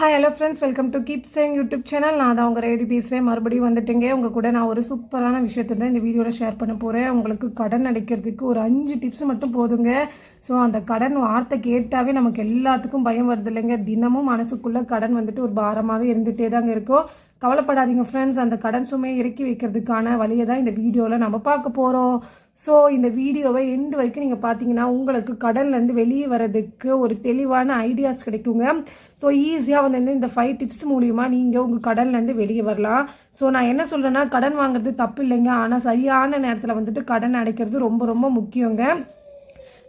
Hi hello friends welcome to keep சேங் YouTube channel நான் தான் உங்கள் ரேதி பேசுகிறேன் மறுபடியும் வந்துட்டேங்க. உங்கள் கூட நான் ஒரு சூப்பரான விஷயத்தை தான் இந்த வீடியோவில் ஷேர் பண்ண போகிறேன் உங்களுக்கு கடன் அடைக்கிறதுக்கு ஒரு அஞ்சு டிப்ஸ் மட்டும் போதுங்க. ஸோ அந்த கடன் வார்த்தை கேட்டாவே நமக்கு எல்லாத்துக்கும் பயம் வருது இல்லைங்க. தினமும் மனசுக்குள்ளே கடன் வந்துட்டு ஒரு பாரமாகவே இருந்துகிட்டே தாங்க இருக்கும். கவலைப்படாதீங்க ஃப்ரெண்ட்ஸ் அந்த கடன் சுமையை இறக்கி வைக்கிறதுக்கான வழியை தான் இந்த வீடியோவில் நம்ம பார்க்க போகிறோம் ஸோ இந்த வீடியோவை எண்டு வரைக்கும் நீங்கள் பார்த்தீங்கன்னா உங்களுக்கு கடன்லேருந்து வெளியே வர்றதுக்கு ஒரு தெளிவான ஐடியாஸ் கிடைக்குங்க. ஸோ ஈஸியாக வந்து இந்த ஃபைவ் டிப்ஸ் மூலிமா நீங்கள் உங்கள் கடன்லேருந்து வெளியே வரலாம். ஸோ நான் என்ன சொல்கிறேன்னா கடன் வாங்குறது தப்பு இல்லைங்க. ஆனால் சரியான நேரத்தில் வந்துட்டு கடன் அடைக்கிறது ரொம்ப ரொம்ப முக்கியங்க.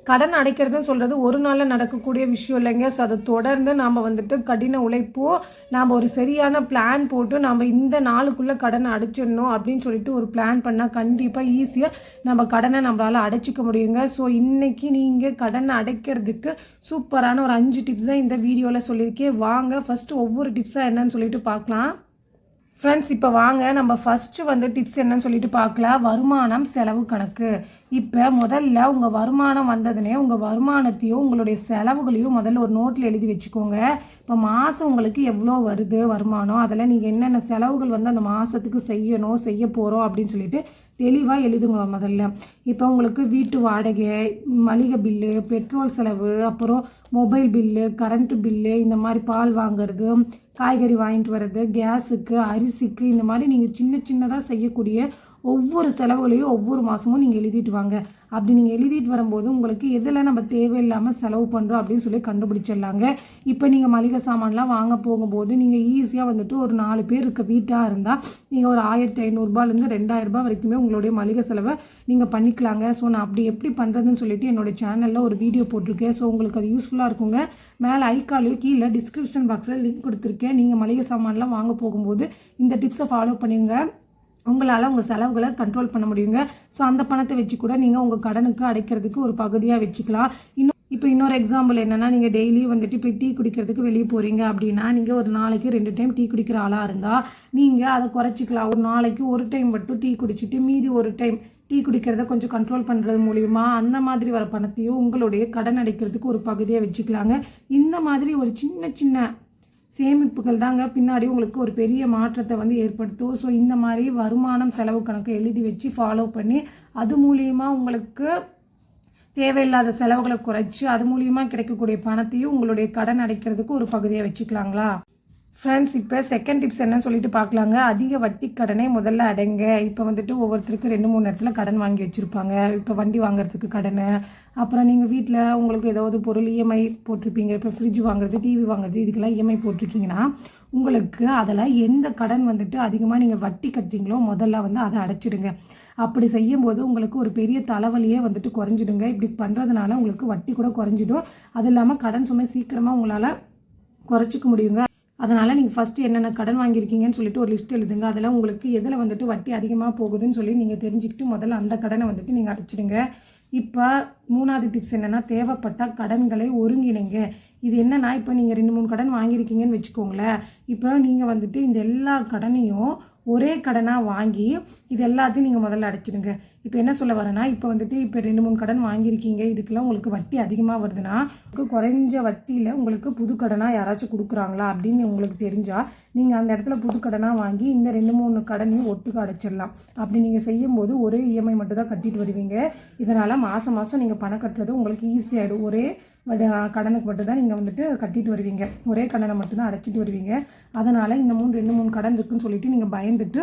கடன் அடைக்கிறதுன்னு சொல்கிறது ஒரு நாளில் நடக்கக்கூடிய விஷயம் இல்லைங்க. ஸோ அதை தொடர்ந்து நாம் வந்துட்டு கடின உழைப்போ நாம் ஒரு சரியான பிளான் போட்டு நம்ம இந்த நாளுக்குள்ளே கடனை அடைச்சிடணும் அப்படின்னு சொல்லிட்டு ஒரு பிளான் பண்ணால் கண்டிப்பாக ஈஸியாக நம்ம கடனை நம்மளால் அடைச்சிக்க முடியுங்க. ஸோ இன்றைக்கி நீங்கள் கடனை அடைக்கிறதுக்கு சூப்பரான ஒரு அஞ்சு டிப்ஸ் தான் இந்த வீடியோவில் சொல்லியிருக்கேன். வாங்க ஃபஸ்ட்டு ஒவ்வொரு டிப்ஸாக என்னன்னு சொல்லிட்டு பார்க்கலாம். ஃப்ரெண்ட்ஸ் இப்போ வாங்க. நம்ம ஃபஸ்ட்டு வந்து டிப்ஸ் என்னன்னு சொல்லிட்டு பார்க்கலாம். வருமானம் செலவு கணக்கு. இப்போ முதல்ல உங்கள் வருமானம் வந்ததுனே உங்கள் வருமானத்தையும் உங்களுடைய செலவுகளையும் முதல்ல ஒரு நோட்டில் எழுதி வச்சுக்கோங்க. இப்போ மாதம் உங்களுக்கு எவ்வளோ வருது வருமானம்? அதில் நீங்கள் என்னென்ன செலவுகள் வந்து அந்த மாதத்துக்கு செய்யணும் செய்ய போகிறோம் அப்படின்னு சொல்லிட்டு தெளிவாக எழுதுங்க முதல்ல. இப்போ உங்களுக்கு வீட்டு வாடகை மளிகை பில்லு பெட்ரோல் செலவு அப்புறம் மொபைல் பில்லு கரண்ட்டு பில்லு இந்த மாதிரி பால் வாங்குறது காய்கறி வாங்கிட்டு வர்றது கேஸுக்கு அரிசிக்கு இந்த மாதிரி நீங்கள் சின்ன சின்னதாக செய்யக்கூடிய ஒவ்வொரு செலவுகளையும் ஒவ்வொரு மாதமும் நீங்கள் எழுதிட்டு வாங்க. அப்படி நீங்கள் எழுதிட்டு வரும்போது உங்களுக்கு எதில் நம்ம தேவையில்லாமல் செலவு பண்ணுறோம் அப்படின்னு சொல்லி கண்டுபிடிச்சிடலாங்க. இப்போ நீங்கள் மளிகை சாமான்லாம் வாங்க போகும்போது நீங்கள் ஈஸியாக வந்துட்டு ஒரு நாலு பேர் இருக்க வீட்டாக இருந்தால் நீங்கள் ஒரு ஆயிரத்தி ஐநூறுரூபாலேருந்து ரெண்டாயிரரூபா வரைக்குமே உங்களுடைய மளிகை செலவை நீங்கள் பண்ணிக்கலாங்க. ஸோ நான் அப்படி எப்படி பண்ணுறதுன்னு சொல்லிட்டு என்னோடய சேனலில் ஒரு வீடியோ போட்டிருக்கேன். ஸோ உங்களுக்கு அது யூஸ்ஃபுல்லாக இருக்குங்க. மேலே ஐக்காலையும் கீழே டிஸ்கிரிப்ஷன் பாக்ஸில் லிங்க் கொடுத்துருக்கேன். நீங்கள் மளிகை சாமான்லாம் வாங்க போகும்போது இந்த டிப்ஸை ஃபாலோ பண்ணுங்கள் உங்களால் உங்கள் செலவுகளை கண்ட்ரோல் பண்ண முடியுங்க. ஸோ அந்த பணத்தை வச்சு கூட நீங்கள் உங்கள் கடனுக்கு அடைக்கிறதுக்கு ஒரு பகுதியாக வச்சுக்கலாம். இன்னும் இப்போ இன்னொரு எக்ஸாம்பிள் என்னென்னா நீங்கள் டெய்லி வந்துட்டு இப்போ டீ குடிக்கிறதுக்கு வெளியே போகிறீங்க அப்படின்னா நீங்கள் ஒரு நாளைக்கு ரெண்டு டைம் டீ குடிக்கிற ஆளாக இருந்தால் நீங்கள் அதை குறைச்சிக்கலாம். ஒரு நாளைக்கு ஒரு டைம் மட்டும் டீ குடிச்சிட்டு மீதி ஒரு டைம் டீ குடிக்கிறத கொஞ்சம் கண்ட்ரோல் பண்ணுறது மூலிமா அந்த மாதிரி வர பணத்தையும் உங்களுடைய கடன் அடைக்கிறதுக்கு ஒரு பகுதியாக வச்சுக்கலாங்க. இந்த மாதிரி ஒரு சின்ன சின்ன சேமிப்புகள் தாங்க பின்னாடி உங்களுக்கு ஒரு பெரிய மாற்றத்தை வந்து ஏற்படுத்தும். ஸோ இந்த மாதிரி வருமானம் செலவு கணக்கு எழுதி வச்சு ஃபாலோ பண்ணி அது மூலியமாக உங்களுக்கு தேவையில்லாத செலவுகளை குறைச்சி அது மூலியமாக கிடைக்கக்கூடிய பணத்தையும் உங்களுடைய கடன் அடைக்கிறதுக்கு ஒரு பகுதியை வச்சுக்கலாங்களா? ஃப்ரெண்ட்ஸ் இப்போ செகண்ட் டிப்ஸ் என்னன்னு சொல்லிட்டு பார்க்கலாங்க அதிக வட்டி கடனை முதல்ல அடைங்க. இப்போ வந்துட்டு ஒவ்வொருத்தருக்கும் ரெண்டு மூணு இடத்துல கடன் வாங்கி வச்சுருப்பாங்க. இப்போ வண்டி வாங்குறதுக்கு கடன். அப்புறம் நீங்கள் வீட்டில் உங்களுக்கு ஏதாவது பொருள் இஎம்ஐ போட்டிருப்பீங்க. இப்போ ஃப்ரிட்ஜ் வாங்குறது டிவி வாங்குறது இதுக்கெல்லாம் இஎம்ஐ போட்டிருக்கீங்கன்னா உங்களுக்கு அதில் எந்த கடன் வந்துட்டு அதிகமாக நீங்கள் வட்டி கட்டுறீங்களோ முதல்ல வந்து அதை அடைச்சிடுங்க. அப்படி செய்யும்போது உங்களுக்கு ஒரு பெரிய தலைவலியே வந்துட்டு குறைஞ்சிடுங்க. இப்படி பண்ணுறதுனால உங்களுக்கு வட்டி கூட குறைஞ்சிடும். அது இல்லாமல் கடன் சுமை சீக்கிரமாக உங்களால் குறைச்சிக்க முடியுங்க. அதனால் நீங்கள் ஃபஸ்ட்டு என்னென்ன கடன் வாங்கியிருக்கீங்கன்னு சொல்லிட்டு ஒரு லிஸ்ட் எழுதுங்க. அதில் உங்களுக்கு எதில் வந்துட்டு வட்டி அதிகமாக போகுதுன்னு சொல்லி நீங்கள் தெரிஞ்சுக்கிட்டு முதல்ல அந்த கடனை வந்துட்டு நீங்கள் அடைச்சிடுங்க. இப்போ மூணாவது டிப்ஸ் என்னென்னா தேவைப்பட்ட கடன்களை ஒருங்கிணைங்க. இது என்னன்னா இப்போ நீங்கள் ரெண்டு மூணு கடன் வாங்கியிருக்கீங்கன்னு வச்சுக்கோங்களேன். இப்போ நீங்கள் வந்துட்டு இந்த எல்லா கடனையும் ஒரே கடனாக வாங்கி இது எல்லாத்தையும் நீங்கள் முதல்ல அடைச்சிடுங்க. இப்போ என்ன சொல்ல வரேன்னா இப்போ வந்துட்டு இப்போ ரெண்டு மூணு கடன் வாங்கியிருக்கீங்க இதுக்கெல்லாம் உங்களுக்கு வட்டி அதிகமாக வருதுன்னா உங்களுக்கு குறைஞ்ச வட்டியில் உங்களுக்கு புது கடனாக யாராச்சும் கொடுக்குறாங்களா அப்படின்னு உங்களுக்கு தெரிஞ்சால் நீங்கள் அந்த இடத்துல புது கடனாக வாங்கி இந்த ரெண்டு மூணு கடனையும் ஒட்டுக்க அடைச்சிடலாம். அப்படி நீங்கள் செய்யும்போது ஒரே இஎம்ஐ மட்டும் தான் கட்டிட்டு வருவீங்க. இதனால் மாதம் மாதம் நீங்கள் பணம் கட்டுறது உங்களுக்கு ஈஸியாகிடும் ஒரே கடனுக்கு மட்டும் தான் நீங்கள் வந்துட்டு கட்டிட்டு வருவீங்க. ஒரே கடனை மட்டும்தான் அடைச்சிட்டு வருவீங்க. அதனால் இந்த மூணு ரெண்டு மூணு கடன் இருக்குன்னு சொல்லிட்டு நீங்கள் பயந்துட்டு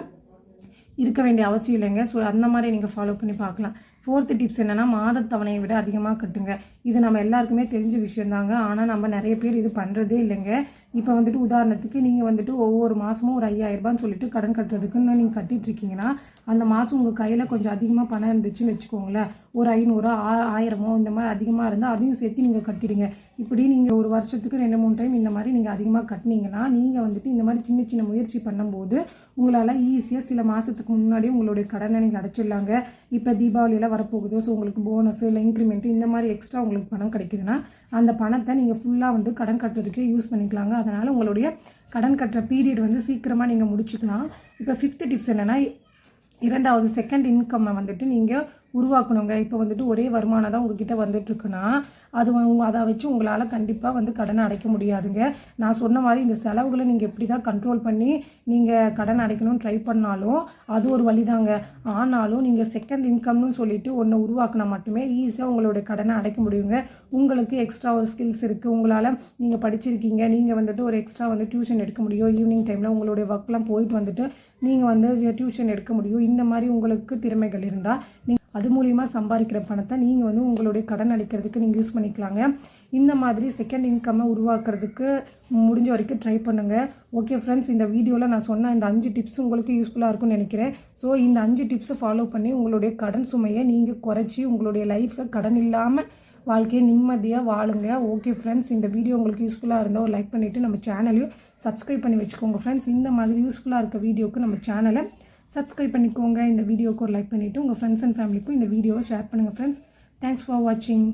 இருக்க வேண்டிய அவசியம் இல்லைங்க. ஸோ அந்த மாதிரி நீங்கள் ஃபாலோ பண்ணி பார்க்கலாம். ஃபோர்த்து டிப்ஸ் என்னென்னா மாதத்தவணையை விட அதிகமாக கட்டுங்க. இது நம்ம எல்லாருக்குமே தெரிஞ்ச விஷயம் தாங்க ஆனால் நம்ம நிறைய பேர் இது பண்ணுறதே இல்லைங்க. இப்போ வந்துட்டு உதாரணத்துக்கு நீங்கள் வந்துட்டு ஒவ்வொரு மாதமும் ஒரு ஐயாயிரரூபான்னு சொல்லிட்டு கடன் கட்டுறதுக்குன்னு நீங்கள் கட்டிட்டு இருக்கீங்கன்னா அந்த மாதம் உங்கள் கையில் கொஞ்சம் அதிகமாக பணம் இருந்துச்சுன்னு வச்சுக்கோங்களேன். ஒரு ஐநூறு ஆ ஆயிரமோ இந்த மாதிரி அதிகமாக இருந்தால் அதையும் சேர்த்து நீங்கள் கட்டிடுங்க. இப்படி நீங்கள் ஒரு வருஷத்துக்கு ரெண்டு மூணு டைம் இந்த மாதிரி நீங்கள் அதிகமாக கட்டினீங்கன்னா நீங்கள் வந்துட்டு இந்த மாதிரி சின்ன சின்ன முயற்சி பண்ணும்போது உங்களால் ஈஸியாக சில மாதத்துக்கு முன்னாடி உங்களுடைய கடனை நீங்கள் அடைச்சிடலாங்க. இப்போ தீபாவளியில் வரப்போகுது. ஸோ உங்களுக்கு போனஸ் இல்லை இன்க்ரிமெண்ட் இந்த மாதிரி எக்ஸ்ட்ரா உங்களுக்கு பணம் கிடைக்குதுன்னா அந்த பணத்தை நீங்கள் ஃபுல்லாக வந்து கடன் கட்டுறதுக்கே யூஸ் பண்ணிக்கலாங்க. அதனால் உங்களுடைய கடன் கட்டுற பீரியட் வந்து சீக்கிரமாக நீங்கள் முடிச்சுக்கலாம். இப்போ ஃபிஃப்த்து டிப்ஸ் என்னென்னா இரண்டாவது செகண்ட் இன்கம்மை வந்துட்டு நீங்கள் உருவாக்கணுங்க. இப்போ வந்துட்டு ஒரே வருமானம் தான் உங்ககிட்ட வந்துட்டுருக்குன்னா அது உங்க- அதை வச்சு உங்களால் கண்டிப்பாக வந்து கடனை அடைக்க முடியாதுங்க. நான் சொன்ன மாதிரி இந்த செலவுகளை நீங்கள் எப்படி தான் கண்ட்ரோல் பண்ணி நீங்கள் கடன் அடைக்கணும்னு ட்ரை பண்ணாலும் அது ஒரு வழிதாங்க. ஆனாலும் நீங்கள் செகண்ட் இன்கம்னு சொல்லிட்டு ஒன்று உருவாக்கினா மட்டுமே ஈஸியாக உங்களுடைய கடனை அடைக்க முடியுங்க. உங்களுக்கு எக்ஸ்ட்ரா ஒரு ஸ்கில்ஸ் இருக்குது உங்களால் நீங்கள் படிச்சிருக்கீங்க. நீங்கள் வந்துட்டு ஒரு எக்ஸ்ட்ரா வந்து டியூஷன் எடுக்க முடியும். ஈவினிங் டைமில் உங்களுடைய ஒர்க்லாம் போயிட்டு வந்துட்டு நீங்கள் வந்து டியூஷன் எடுக்க முடியும். இந்த மாதிரி உங்களுக்கு திறமைகள் இருந்தால் நீங்கள் அது மூலிமா சம்பாதிக்கிற பணத்தை நீங்கள் வந்து உங்களுடைய கடன் அளிக்கிறதுக்கு நீங்கள் யூஸ் பண்ணிக்கலாங்க. இந்த மாதிரி செகண்ட் இன்கம்மை உருவாக்குறதுக்கு முடிஞ்ச வரைக்கும் ட்ரை பண்ணுங்கள் ஓகே ஃப்ரெண்ட்ஸ் இந்த வீடியோவில் நான் சொன்ன இந்த அஞ்சு டிப்ஸ் உங்களுக்கு யூஸ்ஃபுல்லாக இருக்கும்னு நினைக்கிறேன். ஸோ இந்த அஞ்சு டிப்ஸை ஃபாலோ பண்ணி உங்களுடைய கடன் சுமையை நீங்கள் குறைச்சி உங்களுடைய லைஃப்பை கடன் இல்லாமல் வாழ்க்கையை நிம்மதியாக வாழுங்க. ஓகே ஃப்ரெண்ட்ஸ் இந்த வீடியோ உங்களுக்கு யூஸ்ஃபுல்லாக இருந்தால் ஒரு லைக் பண்ணிவிட்டு நம்ம சேனலையும் சப்ஸ்கிரைப் பண்ணி வச்சுக்கோங்க ஃப்ரெண்ட்ஸ் இந்த மாதிரி யூஸ்ஃபுல்லாக இருக்க வீடியோவுக்கு நம்ம சேனலை சப்ஸ்கிரைப் பண்ணிக்கோங்க. இந்த வீடியோக்கு ஒரு லைக் பண்ணிவிட்டு உங்கள் ஃப்ரெண்ட்ஸ் அண்ட் ஃபேமிலிக்கும் இந்த வீடியோவை ஷேர் பண்ணுங்கள் ஃப்ரெண்ட்ஸ் தேங்க்ஸ் ஃபார் வாட்சிங்